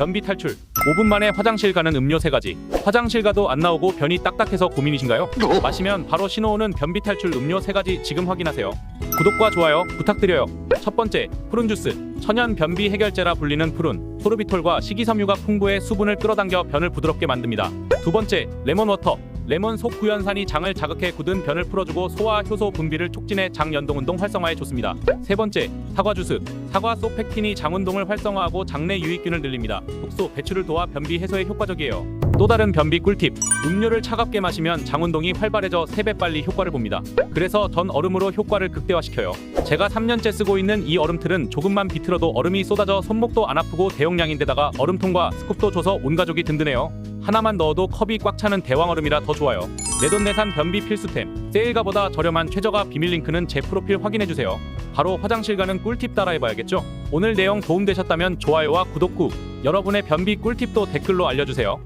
변비 탈출. 5분 만에 화장실 가는 음료 3가지. 화장실 가도 안 나오고 변이 딱딱해서 고민이신가요? 마시면 바로 신호 오는 변비 탈출 음료 3가지 지금 확인하세요. 구독과 좋아요 부탁드려요. 첫 번째 푸른 주스. 천연 변비 해결제라 불리는 푸른. 소르비톨과 식이섬유가 풍부해 수분을 끌어당겨 변을 부드럽게 만듭니다. 두 번째 레몬 워터 레몬 속 구연산이 장을 자극해 굳은 변을 풀어주고 소화 효소 분비를 촉진해 장 연동 운동 활성화에 좋습니다. 세 번째 사과 주스 사과 속 팩틴이 장 운동을 활성화하고 장내 유익균을 늘립니다. 독소 배출을 도와 변비 해소에 효과적이에요. 또 다른 변비 꿀팁 음료를 차갑게 마시면 장 운동이 활발해져 3배 빨리 효과를 봅니다. 그래서 전 얼음으로 효과를 극대화시켜요. 제가 3년째 쓰고 있는 이 얼음틀은 조금만 비틀어도 얼음이 쏟아져 손목도 안 아프고 대용량인데다가 얼음통과 스쿱도 줘서 온 가족이 든든해요. 하나만 넣어도 컵이 꽉 차는 대왕 얼음이라 더 좋아요. 내돈내산 변비 필수템 세일가보다 저렴한 최저가 비밀 링크는 제 프로필 확인해 주세요. 바로 화장실 가는 꿀팁 따라해봐야겠죠? 오늘 내용 도움되셨다면 좋아요와 구독 꾹 여러분의 변비 꿀팁도 댓글로 알려주세요.